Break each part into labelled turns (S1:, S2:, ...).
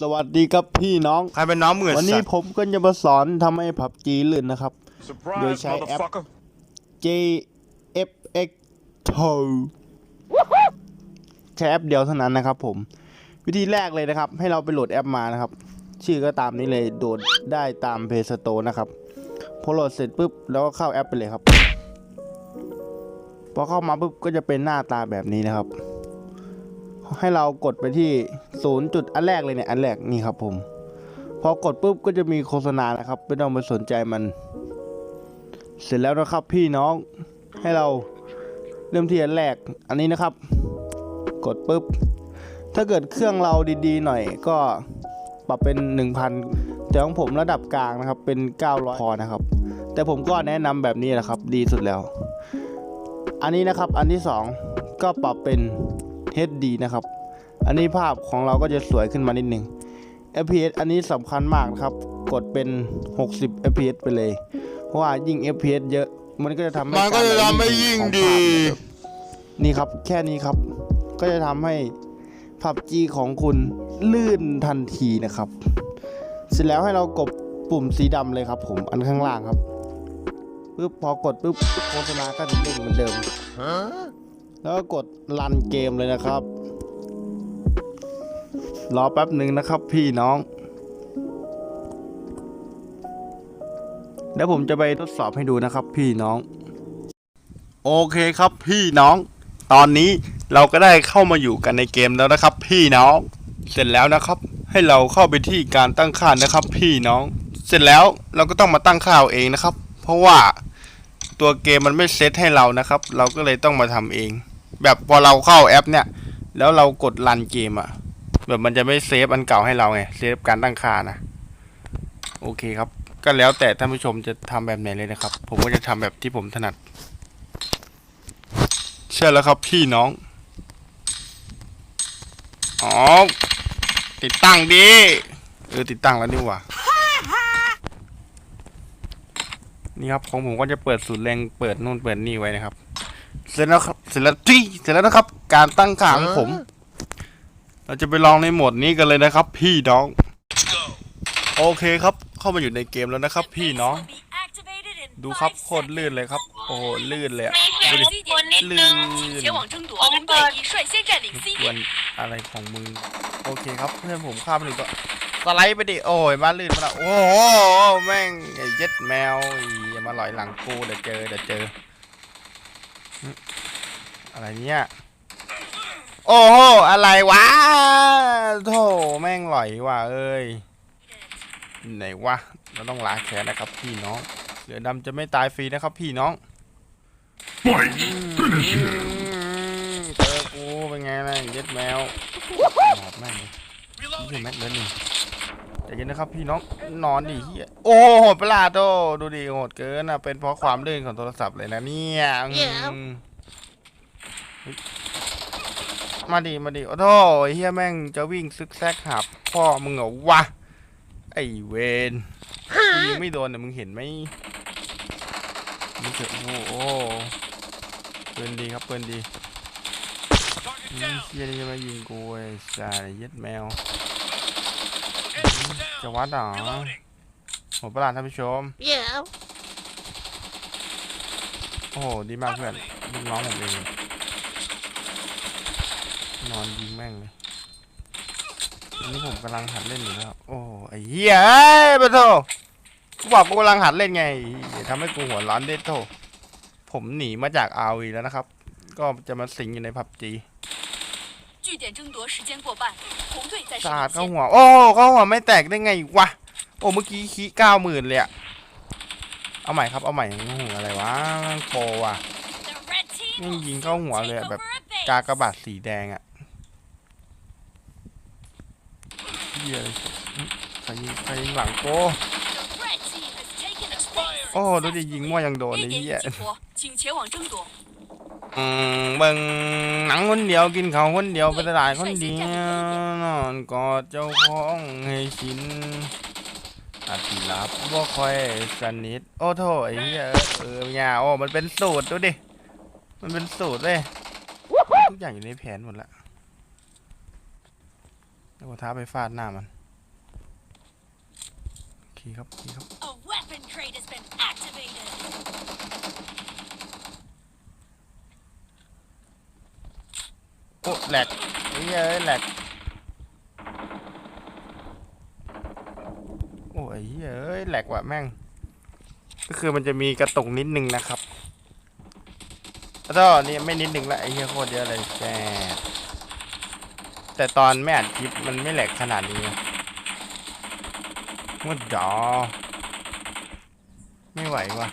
S1: สวัสดีครับพี่น้อง
S2: ใครเป็นน้องมือ
S1: วันนี้
S2: สัตว์
S1: ผมก็จะมาสอนทำให้ผับจีลื่นนะครับ
S3: Surprise,
S1: Đuổi chạy ép.
S3: motherfucker.
S1: JFX 2ใช้แอปเดียวเท่านั้นนะครับผม วิธีแรกเลยนะครับ ให้เราไปโหลดแอปมานะครับ ชื่อก็ตามนี้เลยโหลดได้ตาม Play Store นะครับ พอโหลดเสร็จปุ๊บแล้วก็เข้าแอปไปเลยครับ พอเข้ามาปุ๊บก็จะเป็นหน้าตาแบบนี้นะครับ ให้เรากดไปที่ศูนย์จุดอันแรกเลยเนี่ยอันแรกนี่ครับผม พอกดปุ๊บก็จะมีโฆษณานะครับไม่ต้องไปสนใจมัน เสร็จแล้วนะครับพี่น้องให้เราเริ่มที่อันแรกอันนี้นะครับ กดปุ๊บ ถ้าเกิดเครื่องเราดีๆ หน่อยก็ปรับเป็น 1,000 แต่ของผมระดับกลางนะครับเป็น 900พอนะครับ แต่ผมก็แนะนำแบบนี้แหละครับ ดีสุดแล้ว อันนี้นะครับอันที่ 2 ก็ปรับเป็น HD นะครับ อันนี้ภาพของเราก็จะสวยขึ้นมานิดนึง FPS อันนี้สำคัญมากนะครับ กดเป็น 60 FPS ไปเลย เพราะว่ายิ่ง FPS เยอะ มันก็จะทำให้
S2: มันก็จะา
S1: ร
S2: ทำให้ยิ่ง
S1: ของ
S2: ดี
S1: ภาพเนี่ยแบบนี่ครับแค่นี้ครับ ก็จะทำให้ผับจีของคุณลื่นทันทีนะครับ เสร็จแล้วให้เรากดปุ่มสีดำเลยครับ ผมอันข้างล่างครับปึ๊บพอกดปุ๊บโฆษณาก็จะเด้งเหมือนเดิม แล้วก็กดรันเกมเลยนะครับ รอแป๊บหนึ่งนะครับพี่น้องเดี๋ยวผมจะไปทดสอบให้ดูนะครับพี่น้อง โอเคครับพี่น้อง ตอนนี้เราก็ได้เข้ามาอยู่กันในเกมแล้วนะครับ พี่น้อง เสร็จแล้วนะครับ ให้เราเข้าไปที่การตั้งค่านะครับ พี่น้อง เสร็จแล้วเราก็ต้องมาตั้งค่าเอาเองนะครับ เพราะว่าตัวเกมมันไม่เซตให้เรานะครับ เราก็เลยต้องมาทำเอง แบบพอเราเข้าแอปเนี่ย แล้วเรากดรันเกมอะ แบบมันจะไม่เซฟอันเก่าให้เราไงเซฟการตั้งค่านะโอเคครับ ก็แล้วแต่ท่านผู้ชมจะทำแบบไหนเลยนะครับ ผมก็จะทำแบบที่ผมถนัด ใช่แล้วครับพี่น้องอ๋อติดตั้งดีเออติดตั้งแล้วนี่หว่านี่ครับของผมก็จะเปิดสูตรแรงเปิดนู่นเปิดนี่ไว้นะครับ เสร็จแล้วครับเสร็จแล้วที่เสร็จแล้วนะครับ การตั้งค่าของผม เราจะไปลองในโหมดนี้กันเลยนะครับ พี่น้อง โอเคครับ เข้ามาอยู่ในเกมแล้วนะครับ พี่น้อง ดูครับโคตรลื่นเลยครับ โอ้ลื่นเลยอะดูดิลื่นกวนอะไรของมึงโอเคครับ เพื่อนผมข้ามไปหนึ่งตัวสไลด์ไปดิโอ้ยมาลื่นมาละโอ้โหแม่งไอ้ยัดแมวมาลอยหลังกูเดี๋ยวเจอเดี๋ยวเจอ อะไรเนี่ย โอ้โห อะไรวะโธ่แม่งหลอยว่ะเอ้ย ไหนวะ เราต้องล้างแค้นนะครับพี่น้องเหลือดำจะไม่ตายฟรีนะครับพี่น้องอืมเจอกูเป็นไงล่ะเย็ดแมวหอบแม่งเลยนี่คือแม็กเดินหนึ่งใจเย็นนะครับพี่น้อง นอนดิเฮียโอ้โหโหดประหลาดโตดูดิโหดเกินอะ เป็นเพราะความลื่นของโทรศัพท์เลยนะเนี่ย มเฮ้ยมาดิมาดิโอ้โหไอ้เฮียแม่งจะวิ่งซึกแซกหับพ่อมึงเหรอวะ ไอ้เวนกูยิงไม่โดนเนี่ยมึงเห็นไหมมึงเถอะโอ้โหเปืนดีครับเปืนดีอืมเฮียนี่จะมายิงกูไอ้สายเย็ดแมวอืมจะวัดเหรอหัวประหลาดท่านผู้ชม
S4: Yeah.
S1: โอ้โหดีมากเพื่อนลูกน้องผมเอง นอนยิงแม่งเลยนี่ผมกำลังหัดเล่นอยู่นะครับ โอ้ยเหี้ยปะโถกูบอกกูกำลังหัดเล่นไงอย่าทำให้กูหัวร้อนเด็ดโถผมหนีมาจากอาวีแล้วนะครับ ก็จะมาสิงอยู่ในผับจีสาดเข้าหัว โอ้เข้าหัวไม่แตกได้ไงวะ โอ้เมื่อกี้ขี้เก้าหมื่นเลยอะเอาใหม่ครับเอาใหม่อะไรวะโปว่ะยิงเข้าหัวเลยแบบกากระบาดสีแดงอะ เหี้ยใครยิงใครยิงหลังโกโอ้ดูดิยิงมั่วยังโดนไอ้เหี้ยอืมบังหนังคนเดียวกินเขาคนเดียวไปตลาดคนเดียวนอนกอดเจ้าของให้ชินอาทิรับว่าคอยสนิทโอ้โถไอ้เหี้ยเออเนี่ยโอ้มันเป็นสูตรดูดิมันเป็นสูตรเลยทุกอย่างอยู่ในแผนหมดละ แล้วก็ท้าไปฟาดหน้ามันเคครับโอเคครับ
S4: A weapon crate has been activated.
S1: โอ้แหลกไอ้เหี้ยเอ้ยแหลกโอ้ยเหี้ยเอ้ยแหลกว่ะแม่ง ก็คือมันจะมีกระตุกนิดนึงนะครับแล้วก็นี่ไม่นิดนึงละไอ้เหี้ยโคตรเยอะเลยแก แต่ตอนไม่อัดคลิปมันไม่แหลกขนาดนี้นะมันดอไม่ไหววะ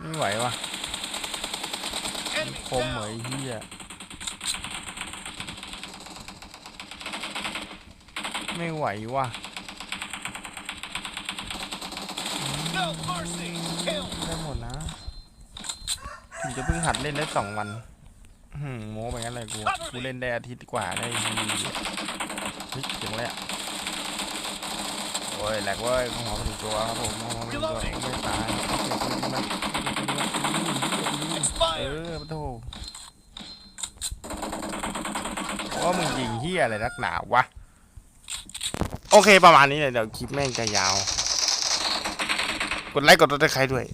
S1: ไม่ไหววะคมเหมยเหี้ยไม่ไหวว่ะ
S2: No mercy. Kill.
S1: ได้หมดนะ ถึงจะเพิ่งหัดเล่นได้สองวันอื้อ หืมโม้ไปงั้นเลยกูกูเล่นได้อาทิตย์กว่าได้ทีเฮ้ยเจ๋งเลยอะโอ้ยแหลกเว้ยของหอมาถึงตัวครับผมของหอมาถึงตัวไม่ตายเอาเก็บปืนขึ้นมาเก็บปืนขึ้นมาเอ
S2: Expired.
S1: อปะโถว่ามึงยิงเฮียอะไรนักหนาวะ โอเคประมาณนี้เลยเดี๋ยวคลิปแม่งจะยาว กดไลค์กดติดตามใครด้วย